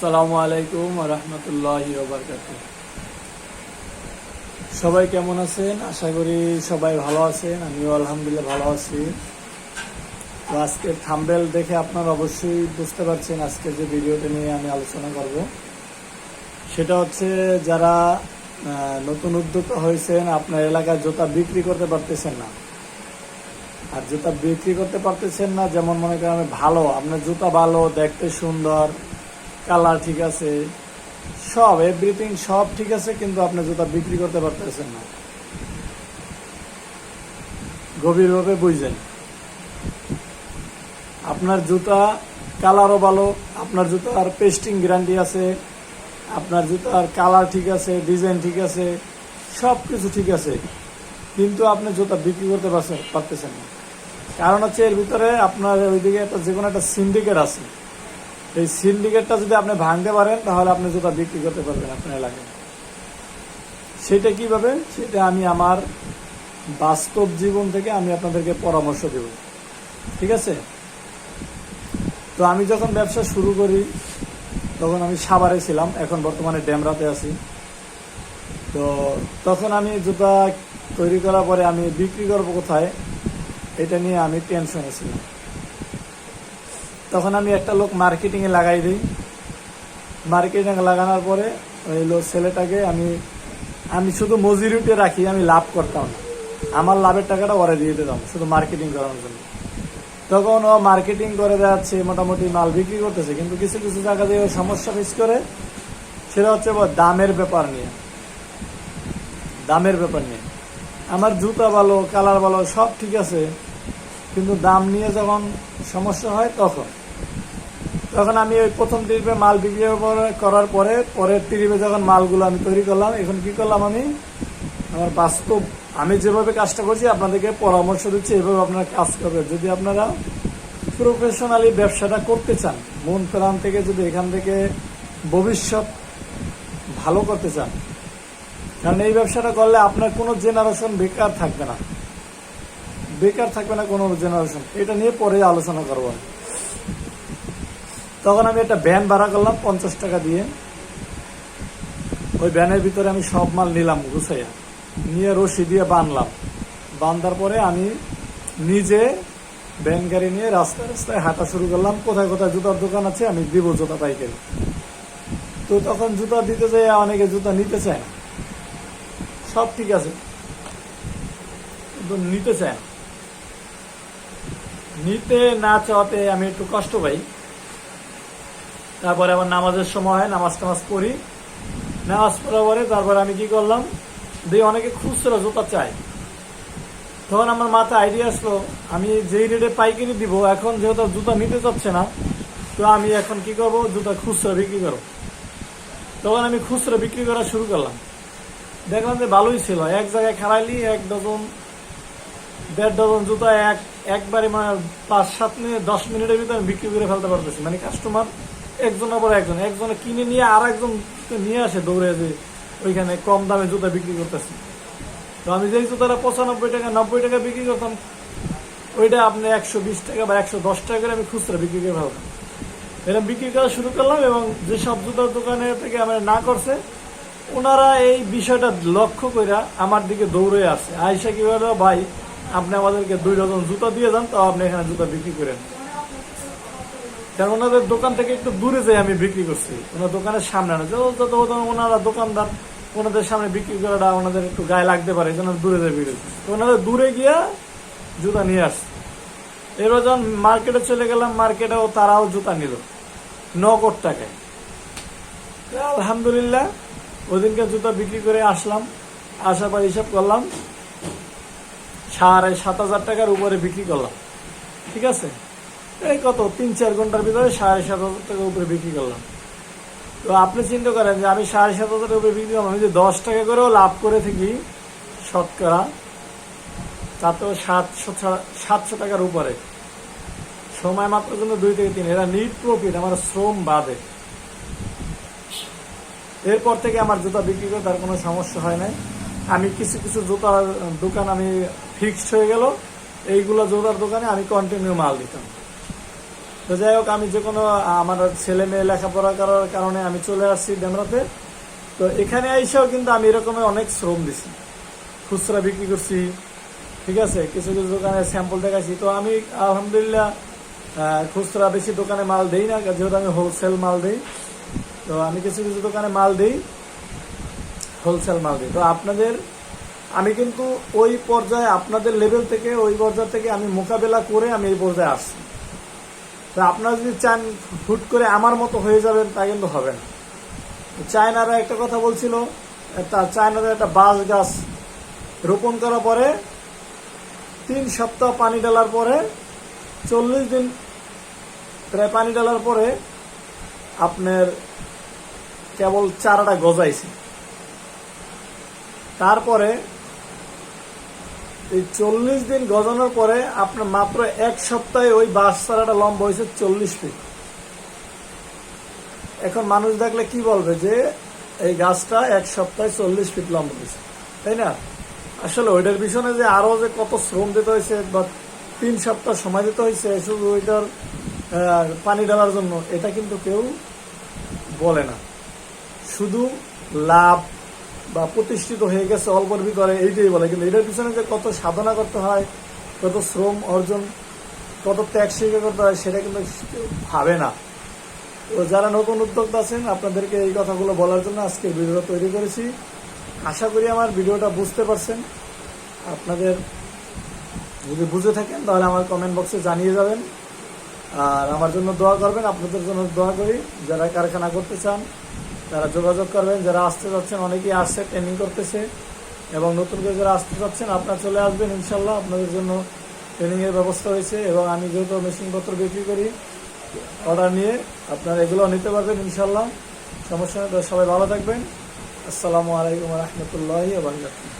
আসসালামু আলাইকুম রহমতুল্লাহ সবাই কেমন আছেন? আশা করি সবাই ভালো আছেন, আমিও আলহামদুলিল্লাহ ভালো আছি। তো আজকের থাম্বেল দেখে আপনারা অবশ্যই বুঝতে পারছেন আজকে যে ভিডিওটা নিয়ে আমি আলোচনা করব। সেটা হচ্ছে যারা নতুন উদ্যোক্তা হয়েছেন, আপনার এলাকায় জুতা বিক্রি করতে পারতেছেন না। আর জুতা বিক্রি করতে পারতেছেন না, যেমন মনে করেন ভালো, আপনার জুতা ভালো, দেখতে সুন্দর কালার ঠিক আছে, সব এভরিথিং সব ঠিক আছে, কিন্তু আপনি জুতা বিক্রি করতে পারতেছেন না। গভীরভাবে বুঝছেন আপনার জুতা কালারও ভালো, আপনার জুতার পেস্টিং গ্যারান্টি আছে, আপনার জুতার কালার ঠিক আছে ডিজাইন ঠিক আছে, সব কিছু ঠিক আছে, কিন্তু আপনি জুতা বিক্রি করতে পারতেছেন না। কারণ হচ্ছে এর ভিতরে আপনার ওইদিকে একটা যে কোনো একটা সিন্ডিকেট আছে। এই সিন্ডিকেটটা যদি আপনি ভাঙতে পারেন, তাহলে আপনি জুতা বিক্রি করতে পারবেন আপনার এলাকায়। সেটা কীভাবে? সেটা আমি আমার বাস্তব জীবন থেকে আমি আপনাদেরকে পরামর্শ দেব। ঠিক আছে? তো আমি যখন ব্যবসা শুরু করি, তখন আমি সাভারে ছিলাম, এখন বর্তমানে ড্যামরাতে আছি। তো তখন আমি জুতা তৈরি করার পরে আমি বিক্রি করব কোথায়, এটা নিয়ে আমি টেনশনে ছিলাম। তখন আমি একটা লোক মার্কেটিং এ লাগাই দিই। মার্কেটিং লাগানোর পরে ওই লোক ছেলেটাকে আমি আমি শুধু মজুরিতে রাখি, আমি লাভ করতাম না। আমার লাভের টাকাটা ওরে দিয়ে দিতাম, শুধু মার্কেটিং করানোর জন্য। তখন ও মার্কেটিং করে যাচ্ছে মোটামুটি মাল বিক্রি করতেছে, কিন্তু কিছু কিছু জায়গা দিয়ে সমস্যা ফেস করে। সেটা হচ্ছে দামের ব্যাপার নিয়ে। দামের ব্যাপার নিয়ে। আমার জুতা ভালো কালার ভালো, সব ঠিক আছে। কিন্তু দাম নিয়ে যখন সমস্যা হয় তখন তখন আমি ওই প্রথম ট্রিপে মাল বিক্রি করার- পরে, পরের ট্রিপে যখন মালগুলো আমি তৈরি করলাম, এখন কি করলাম আমি? আমার বাস্তব আমি যেভাবে কাজটা করছি, আপনাদেরকে পরামর্শ দিচ্ছি, এভাবে আপনারা কাজ করবেন। যদি আপনারা প্রফেশনালি ব্যবসাটা করতে চান, মন প্রাণ থেকে যদি এখান থেকে ভবিষ্যৎ ভালো করতে চান, কারণ এই ব্যবসাটা করলে আপনার কোনো জেনারেশন বেকার থাকবে না। বেকার থাকবে না কোনো জেনারেশন এটা নিয়ে পরে আলোচনা করব। তখন আমি একটা ভ্যান ভাড়া করলাম পঞ্চাশ টাকা দিয়ে। ওই ভ্যানের ভিতরে আমি সব মাল নিলাম গুছাইয়া। নিয়ে রশি দিয়ে বানলাম। বান্ধার পরে আমি নিজে ভ্যান গাড়ি নিয়ে রাস্তায় রাস্তায় হাঁটা শুরু করলাম। কোথায় কোথায় জুতার দোকান আছে আমি দিব জুতা পাইকারি। তো তখন জুতা দিতে চাই অনেকে জুতা নিতে চায় না। সব ঠিক আছে। কিন্তু নিতে চায় না। নিতে না চাওয়াতে আমি একটু কষ্ট পাই। তারপরে আবার নামাজের সময় হয়, নামাজ টামাজ পড়ি। নামাজ পড়ার পরে তারপরে আমি কি করলাম, দিয়ে অনেকে খুচরো জুতা চাই তখন আমার মাথায় আইডিয়া আসলো, আমি যেই রেটে পাইকারি দিব, এখন যেহেতু জুতা নিতে চাচ্ছে না, তো আমি এখন কি করব, জুতা খুচরো বিক্রি করব। তখন আমি খুচরো বিক্রি করা শুরু করলাম। দেখলাম যে ভালোই ছিল, এক জায়গায় খারাইলি এক ডজন, দেড় ডজন জুতা এক, একবারে মানে পাঁচ, সাত মিনিট, দশ মিনিটের ভিতরে আমি বিক্রি করে ফেলতে পারতেছি। মানে কাস্টমার একজন আবার একজন, একজনে কিনে নিয়ে আর একজন নিয়ে আসে দৌড়ে যে ওইখানে কম দামে জুতা বিক্রি করতেছি। তো আমি যেই জুতাটা পঁচানব্বই টাকা, নব্বই টাকা বিক্রি করতাম, ওইটা আপনি একশো বিশ টাকা বা একশো দশ টাকা করে আমি খুচরা বিক্রি করে ফেলতাম। এরকম বিক্রি করা শুরু করলাম এবং যে সব জুতার দোকানে থেকে আমার না করছে, ওনারা এই বিষয়টা লক্ষ্য করে আমার দিকে দৌড়ে আসছে। আয়সা কি ভাই, আপনি আমাদেরকে দুই ডজন জুতা দিয়ে যান, তাও আপনি এখানে জুতা বিক্রি করেন। কারণ ওনাদের দোকান থেকে একটু দূরে যাই আমি বিক্রি করছি। ওনার দোকানের সামনে না, যত ওনারা দোকানদার, ওনাদের সামনে বিক্রি করাটা ওনাদের একটু গায়ে লাগতে পারে জন্য দূরে যাই বিক্রি। তো ওনাদের দূরে গিয়া জুতা নিয়ে আসছে। এবার যখন মার্কেটে চলে গেলাম মার্কেটেও তারাও জুতা নিল, নগদ টাকায়। আলহামদুলিল্লাহ, ওদিনকে জুতা বিক্রি করে আসলাম, আসার পর হিসাব করলাম, সাড়ে সাত হাজার টাকার উপরে বিক্রি করলাম। ঠিক আছে? এই কত? তিন, চার ঘণ্টার ভিতরে সাড়ে সাত হাজার টাকার উপরে বিক্রি করলাম। তো আপনি চিন্তা করেন যে আমি সাড়ে সাত হাজার উপরে বিক্রি করলাম, আমি যদি দশ টাকা করেও লাভ করে থাকি শতকরা তাতেও সাতশো সাতশো টাকার উপরে। সময় মাত্র কিন্তু দুই থেকে তিন, এরা নিট প্রফিট আমার শ্রম বাদে। এরপর থেকে আমার জুতা বিক্রি করে তার কোনো সমস্যা হয় নাই। আমি কিছু কিছু জুতার দোকান আমি ফিক্সড হয়ে গেল। এইগুলো জুতার দোকানে আমি কন্টিনিউ মাল দিতাম। তো যাই হোক, আমি যে কোনো আমার ছেলে মেয়ে লেখাপড়া করার কারণে আমি চলে আসছি ডেমরাতে তো এখানে আইসাও কিন্তু আমি এরকমের অনেক শ্রম দিছি। খুচরা বিক্রি করছি, ঠিক আছে? কিছু কিছু দোকানে স্যাম্পল দেখাইছি। তো আমি, আলহামদুলিল্লাহ খুচরা বেশি দোকানে মাল দেই না, যেহেতু আমি হোলসেল মাল দেই। তো আমি কিছু কিছু দোকানে মাল দেই হোলসেল মাল দিই। তো আপনাদের, আমি কিন্তু ওই পর্যায়ে আপনাদের লেভেল থেকে, ওই পর্যায় থেকে আমি মোকাবেলা করে আমি এই পর্যায়ে আসছি। তো আপনারা যদি চান হুট করে আমার মতো হয়ে যাবেন, তা কিন্তু হবে না। চায়নারা একটা কথা বলছিল একটা চায়নারা একটা বাঁশ গাছ রোপণ করার পরে তিন সপ্তাহ পানি ডালার পরে, চল্লিশ দিন প্রায় পানি ডালার পরে আপনার কেবল চারাটা গজাইছে। তারপরে এই চল্লিশ দিন গজানোর পরে আপনার মাত্র এক সপ্তাহে ওই বাঁশ চারাটা লম্বা হয়েছে চল্লিশ ফিট এখন মানুষ দেখলে কি বলবে যে এই গাছটা এক সপ্তাহে চল্লিশ ফিট লম্বা হয়েছে, তাই না? আসলে ওইটার পিছনে যে আরও যে কত শ্রম দিতে হয়েছে বা তিন সপ্তাহ সময় দিতে হয়েছে, শুধু ওইটার পানি ঢালার জন্য, এটা কিন্তু কেউ বলে না। শুধু লাভ বা প্রতিষ্ঠিত হয়ে গেছে অল্পর ভিতরে এইটাই বলে। কিন্তু এটার পিছনে যে কত সাধনা করতে হয়, কত শ্রম অর্জন, কত ত্যাগ স্বীকার করতে হয়, সেটা কিন্তু ভাবে না। তো যারা নতুন উদ্যোক্তা আছেন, আপনাদেরকে এই কথাগুলো বলার জন্য আজকে ভিডিওটা তৈরি করেছি। আশা করি আমার ভিডিওটা বুঝতে পারছেন। আপনাদের যদি বুঝে থাকেন, তাহলে আমার কমেন্ট বক্সে জানিয়ে যাবেন। আর আমার জন্য দোয়া করবেন, আপনাদের জন্য দোয়া করি। যারা কারখানা করতে চান তারা যোগাযোগ করবেন, যারা আসতে যাচ্ছেন, অনেকেই আসছে ট্রেনিং করতেছে এবং নতুন করে যারা আসতে যাচ্ছেন, আপনারা চলে আসবেন ইনশাল্লাহ আপনাদের জন্য ট্রেনিংয়ের ব্যবস্থা হয়েছে এবং আমি যেহেতু মেশিনপত্র বিক্রি করি অর্ডার নিয়ে আপনারা এগুলো নিতে পারবেন ইনশাল্লাহ সমস্যা সবাই ভালো থাকবেন। আসসালামু আলাইকুম রহমতুল্লাহ বারকাতুহ।